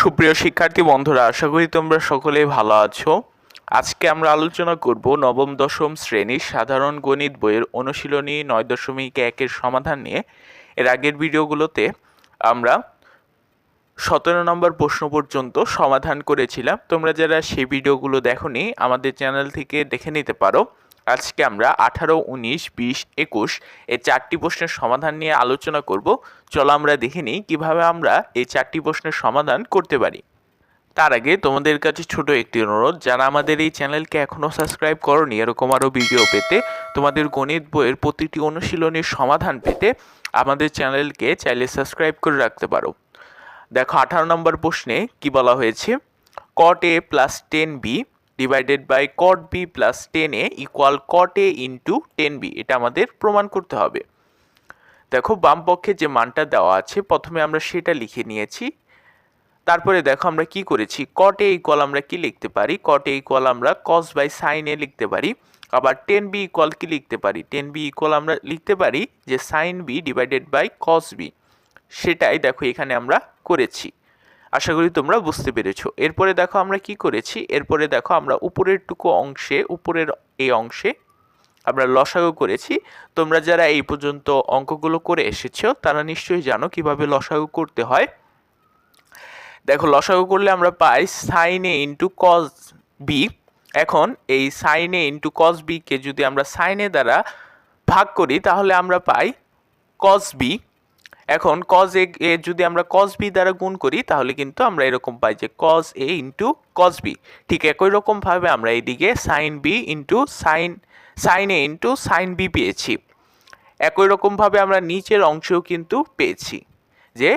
সুপ্রিয় শিক্ষার্থী বন্ধুরা, আশা করি তোমরা সকলেই ভালো আছো। আজকে আমরা আলোচনা করব নবম, দশম শ্রেণির সাধারণ গণিত বইয়ের অনুশীলনী নয় দশমিক একের সমাধান নিয়ে। এর আগের ভিডিওগুলোতে আমরা সতেরো নম্বর প্রশ্ন পর্যন্ত সমাধান করেছিলাম। তোমরা যারা সেই ভিডিওগুলো দেখোনি, আমাদের চ্যানেল থেকে দেখে নিতে পারো। আজকে আমরা আঠারো, উনিশ, বিশ, একুশ এই চারটি প্রশ্নের সমাধান নিয়ে আলোচনা করব। চলো আমরা দেখে নিই কীভাবে আমরা এই চারটি প্রশ্নের সমাধান করতে পারি। তার আগে তোমাদের কাছে ছোট একটি অনুরোধ, যারা আমাদের এই চ্যানেলকে এখনও সাবস্ক্রাইব করনি, এরকম আরও ভিডিও পেতে তোমাদের গণিত বইয়ের প্রতিটি অনুশীলনীর সমাধান পেতে আমাদের চ্যানেলকে চাইলে সাবস্ক্রাইব করে রাখতে পারো। দেখো, আঠারো নম্বর প্রশ্নে কি বলা হয়েছে? Cot A plus tan B divided by cot B plus tan A equal cot A into tan B এটা আমাদের প্রমাণ করতে হবে। দেখো, বাম পক্ষে যে মানটা দেওয়া আছে, প্রথমে আমরা সেটা লিখে নিয়েছি। তারপরে দেখো, আমরা কি করেছি? কট এ ইকুয়াল আমরা কি লিখতে পারি? কট এ ইকুয়াল আমরা কস বাই সাইন এ লিখতে পারি। আবার টেন বি ইকুয়াল কি লিখতে পারি? টেন বি ইকুয়াল আমরা লিখতে পারি যে sine B divided by cos B সেটাই দেখো, এখানে আমরা করেছি। আশা করি তোমরা বুঝতে পেরেছ। এরপরে দেখো আমরা কি করেছি? এরপরে দেখো আমরা উপরের টুকু অংশে, উপরের এই অংশে আমরা লসাগু করেছি। তোমরা যারা এই পর্যন্ত অঙ্কগুলো করে এসেছ, তারা নিশ্চয়ই জানো কীভাবে লসাগু করতে হয়। দেখো, লসাগু করলে আমরা পাই sine A into cos B এখন এই সাইন এ ইন্টু কস বিকে যদি আমরা সাইনে দ্বারা ভাগ করি, তাহলে আমরা পাই কজ বি এখন কজ এ যদি আমরা কজ বি দ্বারা গুণ করি, তাহলে কিন্তু আমরা এরকম পাই যে cos A into cos B ঠিক একই রকমভাবে আমরা এইদিকে sine B into sine sine A into sine B পেয়েছি। একই রকমভাবে আমরা নিচের অংশেও কিন্তু পেয়েছি যে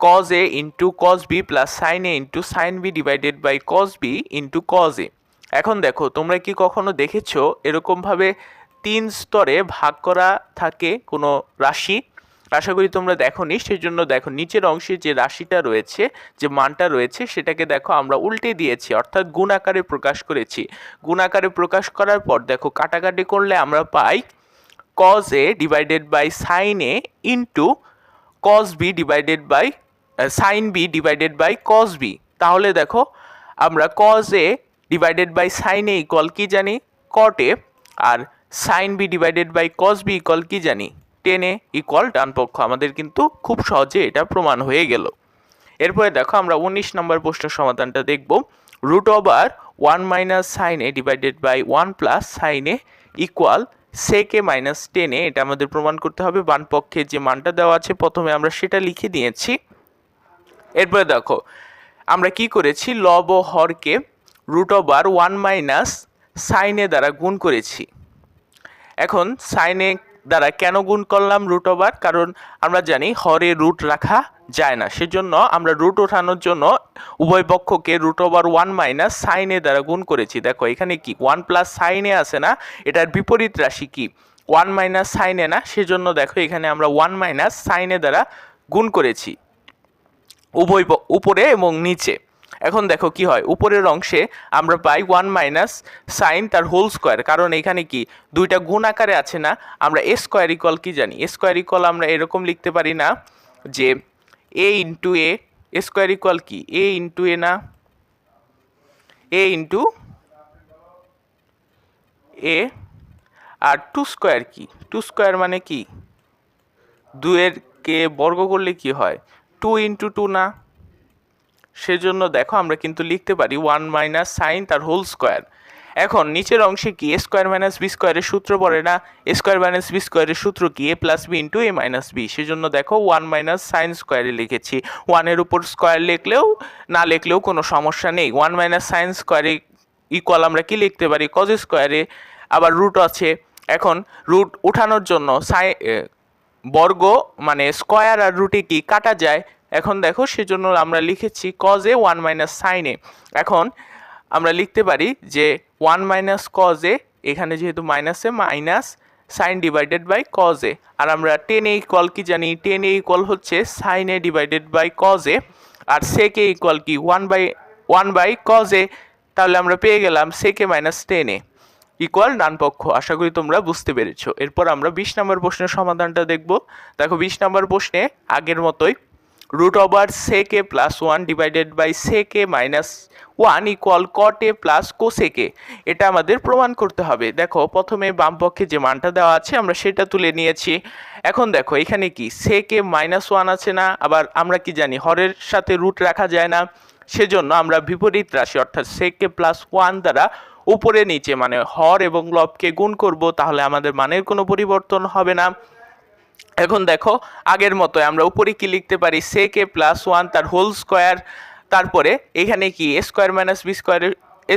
cos A into cos B plus sine A into sine B divided by cos B into cos A এখন দেখো, তোমরা কি কখনো দেখেছ এরকমভাবে তিন স্তরে ভাগ করা থাকে কোনো রাশি? আশা করি তোমরা দেখোনি সেই জন্য দেখো নিচের অংশে যে রাশিটা রয়েছে, যে মানটা রয়েছে, সেটাকে দেখো আমরা উল্টে দিয়েছি, অর্থাৎ গুণ আকারে প্রকাশ করেছি। গুণ আকারে প্রকাশ করার পর দেখো কাটাকাটি করলে আমরা পাই cos A divided by sine A into cos B divided by sine B divided by cos B তাহলে দেখো আমরা cos A divided by sine A equal কি জানি? Cot A R sine B divided by cos B equal কি জানি? Tan A equal ডান পক্ষ। আমাদের কিন্তু খুব সহজে এটা প্রমাণ হয়ে গেল। এরপরে দেখো আমরা উনিশ নম্বর প্রশ্নের সমাধানটা দেখব। Root over one minus sine A divided by one plus sine A equal sec A minus tan A এটা আমাদের প্রমাণ করতে হবে। বান পক্ষে যে মানটা দেওয়া আছে, প্রথমে আমরা সেটা লিখে দিয়েছি। এরপরে দেখো, আমরা কি করেছি? লব ও হরকে রুট ওভার ওয়ান মাইনাস সাইনে দ্বারা গুণ করেছি। এখন সাইনে দ্বারা কেন গুণ করলাম রুট ওভার কারণ আমরা জানি হরে রুট রাখা যায় না। সেজন্য আমরা রুট ওঠানোর জন্য উভয় পক্ষকে রুট ওভার ওয়ান মাইনাস সাইনে দ্বারা গুণ করেছি। দেখো, এখানে কি? ওয়ান প্লাস সাইনে আছে না? এটার বিপরীত রাশি কি? ওয়ান মাইনাস সাইনে না? সেজন্য দেখো, এখানে আমরা ওয়ান মাইনাস সাইনে দ্বারা গুণ করেছি। উভয় উপরে এবং নিচে। এখন দেখো কি হয়, উপরের অংশে আমরা পাই ওয়ান মাইনাস সাইন তার হোল স্কোয়ার কারণ এখানে কি দুইটা গুণ আকারে আছে না, আমরা এ স্কোয়ার ইকল কি জানি? এ স্কোয়ার ইকল আমরা এরকম লিখতে পারি না যে A into A A square equal কি? এ ইন্টু এ না? এ ইন্টু এ আর টু স্কোয়ার কি? টু স্কোয়ার মানে কি? দুয়ের কে বর্গ করলে কি হয়? টু ইন্টু টু না? সেজন্য দেখো আমরা কিন্তু লিখতে পারি ওয়ান মাইনাস সাইন তার হোল স্কোয়ার এখন নিচের অংশে কি? এ স্কোয়ার মাইনাস বি স্কোয়ারের সূত্র পড়ে না। এ স্কোয়ার মাইনাস বি স্কোয়ারের সূত্র কি? A plus B into A minus B সেজন্য দেখো ওয়ান মাইনাস সাইন স্কোয়ারে লিখেছি। ওয়ানের উপর স্কোয়ার লিখলেও, না লিখলেও কোনো সমস্যা নেই। One minus sine square A equal আমরা কি লিখতে পারি? কজ স্কোয়ারে আবার রুট আছে। এখন রুট উঠানোর জন্য সাই বর্গ মানে স্কোয়ার আর রুটে কি? কাটা যায়। এখন দেখো, সেজন্য আমরা লিখেছি কজে ওয়ান মাইনাস সাইনে এখন আমরা লিখতে পারি যে ওয়ান মাইনাস কজে এখানে যেহেতু মাইনাসে minus sine divided by cos A আর আমরা টেন এ ইকুয়াল কি জানি? টেন এ ইকুয়াল হচ্ছে sine A divided by cos A R sec A equal কি? One by one by cos A তাহলে আমরা পেয়ে গেলাম sec A minus tan A equal ডান পক্ষ। আশা করি তোমরা বুঝতে পেরেছ। এরপর আমরা বিশ নম্বর প্রশ্নের সমাধানটা দেখব। দেখো, বিশ নম্বর প্রশ্নে আগের মতোই root over sec A plus one divided by sec A minus one equal cot A plus cosec A এটা আমাদের প্রমাণ করতে হবে। দেখো, প্রথমে বাম পক্ষে যে মানটা দেওয়া আছে, আমরা সেটা তুলে নিয়েছি। এখন দেখো, এখানে কি? সেকে মাইনাস ওয়ান আছে না? আবার আমরা কি জানি, হরের সাথে রুট রাখা যায় না। সেজন্য আমরা বিপরীত রাশি, অর্থাৎ সেকে প্লাস ওয়ান দ্বারা উপরে নিচে মানে হর এবং লবকে গুণ করব, তাহলে আমাদের মানের কোনো পরিবর্তন হবে না। এখন দেখো, আগের মতো আমরা উপরে কি লিখতে পারি? সে কে প্লাস ওয়ান তার হোল স্কোয়ার তারপরে এখানে কি? স্কোয়ার মাইনাস বি স্কোয়ারের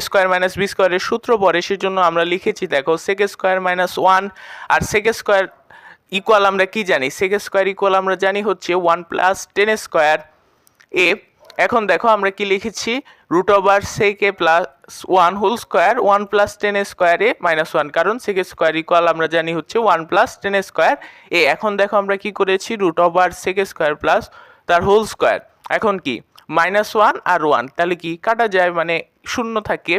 স্কোয়ার মাইনাস বি স্কোয়ারের সূত্র পড়ে, সেজন্য আমরা লিখেছি, দেখো সেক স্কোয়ার মাইনাস ওয়ান আর সেক স্কোয়ার ইকুয়াল আমরা কি জানি? সেক স্কোয়ার ইকুয়াল আমরা জানি হচ্ছে one plus tan square A এখন দেখো আমরা কি লিখেছি? Root over sec plus one whole square one plus tan square A minus one কারণ সেক স্কোয়ার ইকুয়াল আমরা জানি হচ্ছে one plus tan square A এখন দেখো আমরা কি করেছি? Root over sec square plus তার হোল স্কোয়ার এখন কি? মাইনাস ওয়ান আর ওয়ান তাহলে কি? কাটা যায় মানে শূন্য থাকে।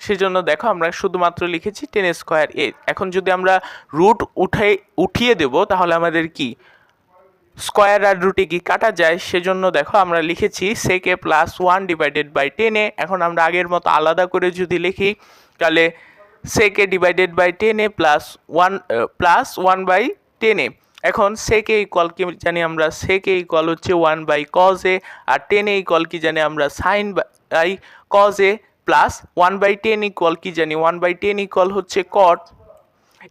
সেজন্য দেখো আমরা শুধুমাত্র লিখেছি টেন স্কোয়ার এ এখন যদি আমরা রুট উঠে, উঠিয়ে দেব, তাহলে আমাদের কি? স্কোয়ার আর রুটে কি কাটা যায় সেজন্য দেখো আমরা লিখেছি সেকে plus one divided by tan A এখন আমরা আগের মতো আলাদা করে যদি লিখি, তাহলে sec A divided by tan A plus one plus one by tan A এখন সেকে ইকুয়াল কি জানি আমরা সেকে ইকুয়াল হচ্ছে ওয়ান বাই কজ এ আর টেনে ইকুয়াল কি জানি আমরা sine by cos A plus one by tan equal কি জানি ওয়ান বাই টেন ইকুয়াল হচ্ছে কট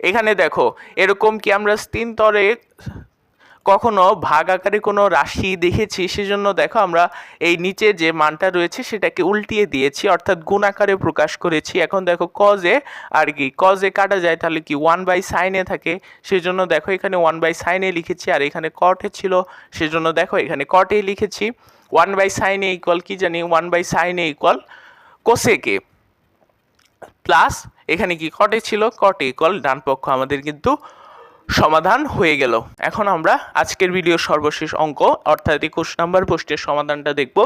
এখানে দেখো, এরকম কি আমরা তিন তরে কখনো ভাগ আকারে কোনো রাশি দেখেছি, সেজন্য দেখো আমরা এই নিচে যে মানটা রয়েছে সেটাকে উল্টিয়ে দিয়েছি, অর্থাৎ গুণ আকারে প্রকাশ করেছি। এখন দেখো কজে আর কি কজে কাটা যায় তাহলে কি ওয়ান বাই সাইনে থাকে, সেজন্য দেখো এখানে ওয়ান বাই সাইনে লিখেছি আর এখানে কটে ছিল, সেজন্য দেখো এখানে কটে লিখেছি। ওয়ান বাই সাইনে ইকুয়াল কি জানি? One by sine A equal cosec A plus এখানে কি কটে ছিল? কটে ইকুয়াল ডান পক্ষ আমাদের কিন্তু সমাধান হয়ে গেল। এখন আমরা আজকের ভিডিওর সর্বশেষ অঙ্ক, অর্থাৎ একুশ নাম্বার প্রশ্নের সমাধানটা দেখব।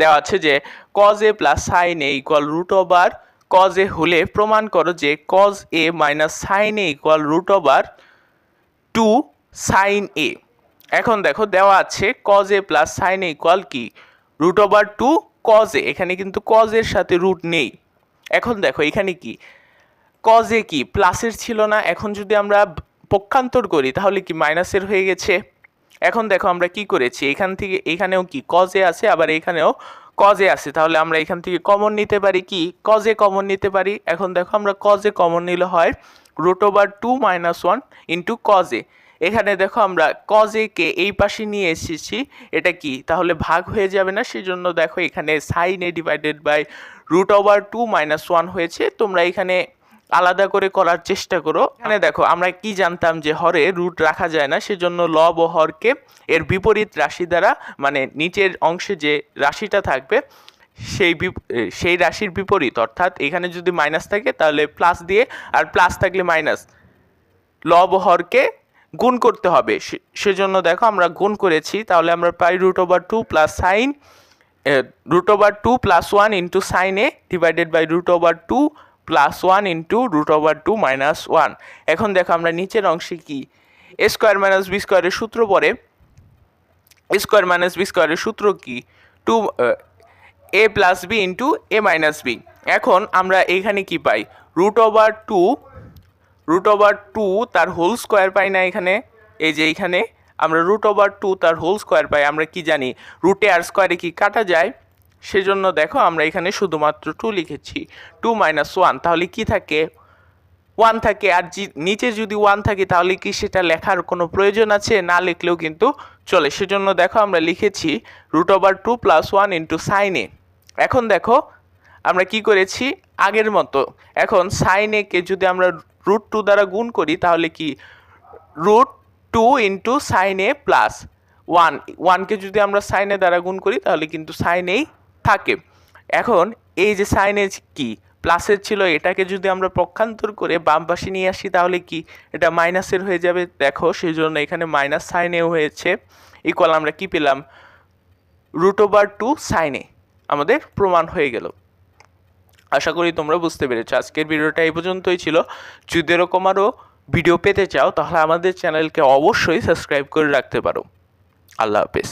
দেওয়া আছে যে cos A plus sine A equal root over cos A হলে প্রমাণ করো যে cos A minus sine A equal root over two sine A এখন দেখো, দেওয়া আছে cos A plus sine A equal কি? Root over two cos A এখানে কিন্তু কজ এর সাথে রুট নেই। এখন দেখো, এখানে কি? কজ এ কি? প্লাসের ছিল না। এখন যদি আমরা পক্ষান্তর করি, তাহলে কি মাইনাসের হয়ে গেছে? এখন দেখো আমরা কি করেছি, এখান থেকে, এখানেও কি কজে আছে, আবার এখানেও কজে আছে, তাহলে আমরা এখান থেকে কমন নিতে পারি কি? কজে কমন নিতে পারি। এখন দেখো আমরা কজে কমন নিলে হয় root over two minus one into cos A এখানে দেখো আমরা কজে কে এই পাশে নিয়ে এসেছি, এটা কি? তাহলে ভাগ হয়ে যাবে না, সেজন্য দেখো এখানে sine divided by root over two minus one হয়েছে, তোমরা এখানে আলাদা করে করার চেষ্টা করো। এখানে দেখো, আমরা কি জানতাম যে হরে রুট রাখা যায় না, সেজন্য লব ও হরকে এর বিপরীত রাশি দ্বারা মানে নিচের অংশে যে রাশিটা থাকবে, সেই সেই রাশির বিপরীত, অর্থাৎ এখানে যদি মাইনাস থাকে, তাহলে প্লাস দিয়ে, আর প্লাস থাকলে মাইনাস লব হরকে গুণ করতে হবে সেজন্য দেখো, আমরা গুণ করেছি, তাহলে আমরা পাই root over two plus sine root over two plus one into sine A divided by root over two plus one into root over two minus one এখন দেখো আমরা নিচের অংশে কি? এ স্কোয়ার মাইনাস বি স্কোয়ারের সূত্র পরে এ স্কোয়ার মাইনাস বি স্কোয়ারের সূত্র কি? Two A plus B into A minus B এখন আমরা এখানে কি পাই? Root over two root over two তার হোল স্কোয়ার পাই না এখানে। এই যে এইখানে আমরা রুট ওভার টু তার হোল স্কোয়ার পাই। আমরা কি জানি? রুটে আর স্কোয়ারে কি কাটা যায়? সেজন্য দেখো আমরা এখানে শুধুমাত্র টু লিখেছি। টু মাইনাস ওয়ান তাহলে কি থাকে? ওয়ান থাকে। আর নিচে যদি ওয়ান থাকে, তাহলে কি সেটা লেখার কোনো প্রয়োজন আছে? না লিখলেও কিন্তু চলে। সেজন্য দেখো আমরা লিখেছি root over two plus one into sine A এখন দেখো, আমরা কি করেছি? আগের মতো। এখন সাইনে কে যদি আমরা রুট টু দ্বারা গুণ করি, তাহলে কি? Root two into sine A plus one ওয়ানকে যদি আমরা সাইনে দ্বারা গুণ করি, তাহলে কিন্তু সাইনেই থাকে। এখন এই যে সাইনেজ কি? প্লাসের ছিল এটাকে যদি আমরা পক্ষান্তর করে বাম পাশে নিয়ে আসি তাহলে কি? এটা মাইনাসের হয়ে যাবে। দেখো সেই জন্য এখানে মাইনাস সাইনেও হয়েছে। ইকুয়াল আমরা কি পেলাম? রুট ওভার টু সাইনে আমাদের প্রমাণ হয়ে গেল। আশা করি তোমরা বুঝতে পেরেছ। আজকের ভিডিওটা এই পর্যন্তই ছিল। যদি এরকম আরও ভিডিও পেতে চাও, তাহলে আমাদের চ্যানেলকে অবশ্যই সাবস্ক্রাইব করে রাখতে পারো। আল্লাহ হাফেজ।